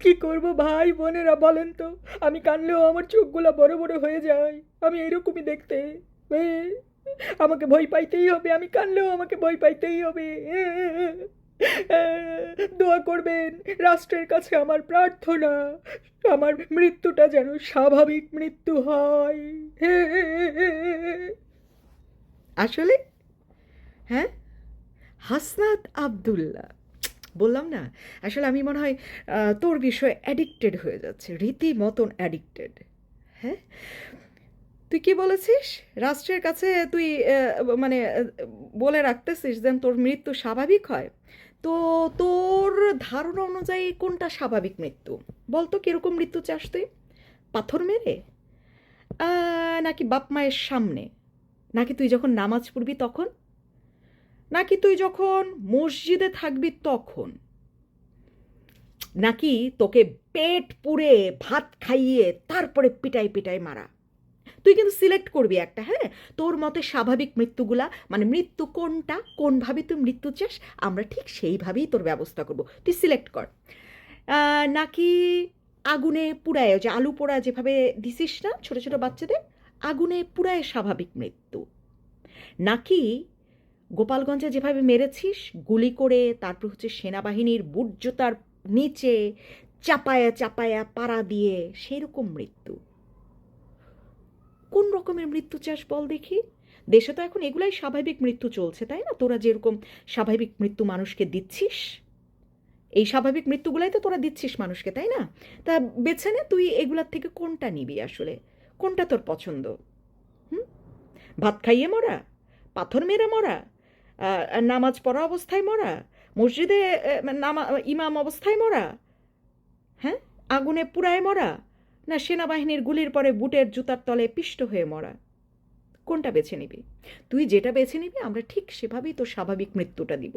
কি করব ভাই বোনেরা বলেন তো? আমি কানলেও আমার চোখগুলো বড় বড় হয়ে যায়। আমি এরকমই দেখতে। আমাকে ভয় পাইতেই হবে, আমি কানলেও আমাকে ভয় পাইতেই হবে। দোয়া করবেন, রাষ্ট্রের কাছে আমার প্রার্থনা, আমার মৃত্যুটা যেন স্বাভাবিক মৃত্যু হয়। আসলে? হ্যাঁ? হাসনাত আবদুল্লাহ। বললাম না? আসলে আমি মনে হয় তোর বিষয়ে অ্যাডিক্টেড হয়ে যাচ্ছে, রীতিমতন অ্যাডিক্টেড হ্যাঁ? তুই কি বলেছিস? রাষ্ট্রের কাছে তুই মানে বলে রাখতেছিস যেন তোর মৃত্যু স্বাভাবিক হয়? তো তোর ধারণা অনুযায়ী কোনটা স্বাভাবিক মৃত্যু? বল তো কীরকম মৃত্যু চাস তুই? পাথর মেরে? নাকি বাপ মায়ের সামনে? নাকি তুই যখন নামাজ পড়বি তখন? নাকি তুই যখন মসজিদে থাকবি তখন? নাকি তোকে পেট পুড়ে ভাত খাইয়ে তারপরে পিটাই পিটাই মারা? তুই কিন্তু সিলেক্ট করবি একটা হ্যাঁ? তোর মতে স্বাভাবিক মৃত্যুগুলা মানে মৃত্যু কোনটা কোনভাবে তুই মৃত্যু চাস, আমরা ঠিক সেইভাবেই তোর ব্যবস্থা করব। তুই সিলেক্ট কর। নাকি আগুনে পুড়ায় যে আলু পোড়া যেভাবে দিছিস না ছোট ছোট বাচ্চাদের, আগুনে পুড়ায় স্বাভাবিক মৃত্যু? নাকি গোপালগঞ্জে যেভাবে মেরেছিস, গুলি করে তারপর হচ্ছে সেনাবাহিনীর বুট জুতার নিচে চাপায়া চাপায়া পাড়া দিয়ে সেই রকম মৃত্যু। কোন রকমের মৃত্যু চাস বল দেখি? দেশে তো এখন এগুলাই স্বাভাবিক মৃত্যু চলছে, তাই না? তোরা যেরকম স্বাভাবিক মৃত্যু মানুষকে দিচ্ছিস, এই স্বাভাবিক মৃত্যুগুলাই তো তোরা দিচ্ছিস মানুষকে, তাই না? তা বেছে নে তুই এগুলার থেকে কোনটা নিবি আসলে? কোনটা তোর পছন্দ? হুম? ভাত খাইয়ে মরা? পাথর মেরে মরা? নামাজ পড়া অবস্থায় মরা, মসজিদে নামা, ইমাম অবস্থায় মরা হ্যাঁ? আগুনে পুড়ায় মরা, না সেনাবাহিনীর গুলির পরে বুটের জুতার তলে পিষ্ট হয়ে মরা? কোনটা বেছে নিবি? তুই যেটা বেছে নিবি, আমরা ঠিক সেভাবেই তোর স্বাভাবিক মৃত্যুটা দিব?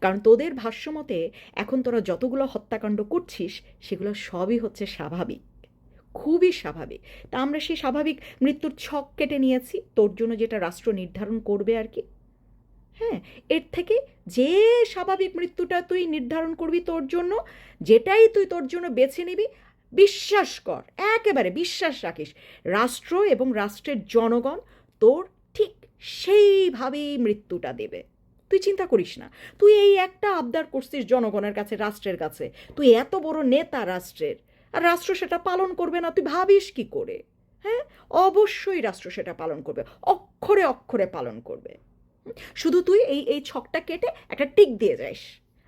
কারণ তোদের ভাষ্যমতে এখন তোরা যতগুলো হত্যাকাণ্ড করছিস, সেগুলো সবই হচ্ছে স্বাভাবিক। খুবই স্বাভাবিক। তা আমরা সেই স্বাভাবিক মৃত্যুর ছক কেটে নিয়েছি, তোর জন্য যেটা রাষ্ট্র নির্ধারণ করবে আর কি। হ্যাঁ এর থেকে যে স্বাভাবিক মৃত্যুটা তুই নির্ধারণ করবি তোর জন্য, যেটাই তুই তোর জন্য বেছে নিবি, বিশ্বাস কর, একেবারে বিশ্বাস রাখিস, রাষ্ট্র এবং রাষ্ট্রের জনগণ তোর ঠিক সেইভাবেই মৃত্যুটা দেবে তুই চিন্তা করিস না, তুই এই একটা আবদার করছিস জনগণের কাছে, রাষ্ট্রের কাছে, তুই এত বড় নেতা রাষ্ট্রের, আর রাষ্ট্র সেটা পালন করবে না, তুই ভাবিস কি করে হ্যাঁ অবশ্যই রাষ্ট্র সেটা পালন করবে, অক্ষরে অক্ষরে পালন করবে? শুধু তুই এই এই ছকটা কেটে একটা টিক দিয়ে যাস।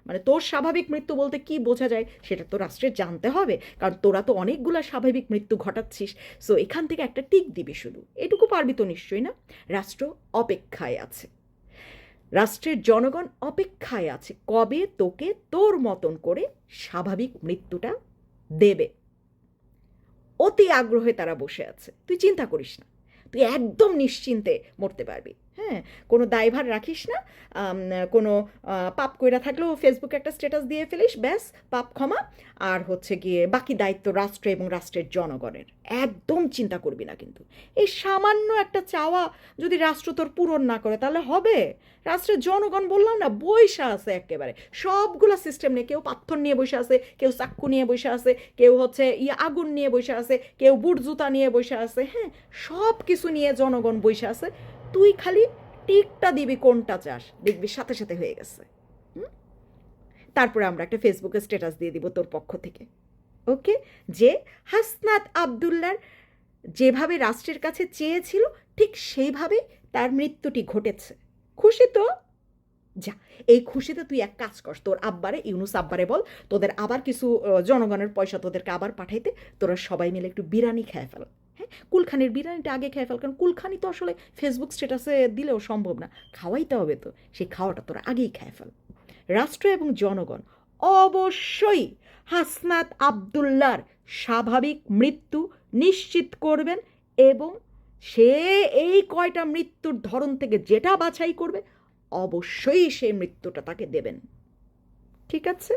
মানে তোর স্বাভাবিক মৃত্যু বলতে কি বোঝা যায় সেটা তো রাষ্ট্রের জানতে হবে, কারণ তোরা তো অনেকগুলা স্বাভাবিক মৃত্যু ঘটাচ্ছিস। সো এখান থেকে একটা টিক দিবি শুধু। এটুকু পারবি তো নিশ্চয়ই না? রাষ্ট্র অপেক্ষায় আছে। রাষ্ট্রের জনগণ অপেক্ষায় আছে কবে তোকে তোর মতন করে স্বাভাবিক মৃত্যুটা দেবে। অতি আগ্রহে তারা বসে আছে। তুই চিন্তা করিস না। তুই একদম নিশ্চিন্তে মরতে পারবি। হ্যাঁ কোনো দায়ভার রাখিস না কোনো পাপ কইরা থাকলেও ফেসবুকে একটা স্ট্যাটাস দিয়ে ফেলিস, ব্যাস, পাপ ক্ষমা। আর হচ্ছে গিয়ে বাকি দায়িত্ব রাষ্ট্র এবং রাষ্ট্রের জনগণের। একদম চিন্তা করবি না কিন্তু। এই সামান্য একটা চাওয়া যদি রাষ্ট্র তোর পূরণ না করে, তাহলে হবে? রাষ্ট্রের জনগণ বললাম না বৈশা আছে একেবারে। সবগুলো সিস্টেম নিয়ে কেউ পাথর নিয়ে বসে আছে, কেউ চাক্কু নিয়ে বসে আছে, কেউ হচ্ছে ইয়ে আগুন নিয়ে বসে আছে, কেউ বুট জুতা নিয়ে বসে আছে হ্যাঁ সব কিছু নিয়ে জনগণ বসে আছে। তুই খালি টিকটা দিবি কোনটা চাস, দেখবি সাথে সাথে হয়ে গেছে। তারপরে আমরা একটা ফেসবুকে স্ট্যাটাস দিয়ে দিব তোর পক্ষ থেকে। ওকে? যে হাসনাত আবদুল্লার যেভাবে রাষ্ট্রের কাছে চেয়েছিল, ঠিক সেইভাবে তার মৃত্যুটি ঘটেছে। খুশি তো? যা, এই খুশিতে তুই এক কাজ কর, তোর আব্বারে, ইউনুস আব্বারে বল, তোদের আবার কিছু জনগণের পয়সা তোদেরকে আবার পাঠাইতে, তোরা সবাই মিলে একটু বিরানি খেয়ে ফেল। হ্যাঁ কুলখানির বিরিয়ানিটা আগে খেয়ে ফেল, কারণ কুলখানি তো আসলে ফেসবুক স্ট্যাটাসে দিলেও সম্ভব না। খাওয়াইতে হবে তো, সেই খাওয়াটা তোরা আগেই খেয়ে ফেল। রাষ্ট্র এবং জনগণ, অবশ্যই হাসনাত আবদুল্লার স্বাভাবিক মৃত্যু নিশ্চিত করবেন এবং সে এই কয়টা মৃত্যুর ধরন থেকে যেটা বাছাই করবে, অবশ্যই সেই মৃত্যুটা তাকে দেবেন। ঠিক আছে?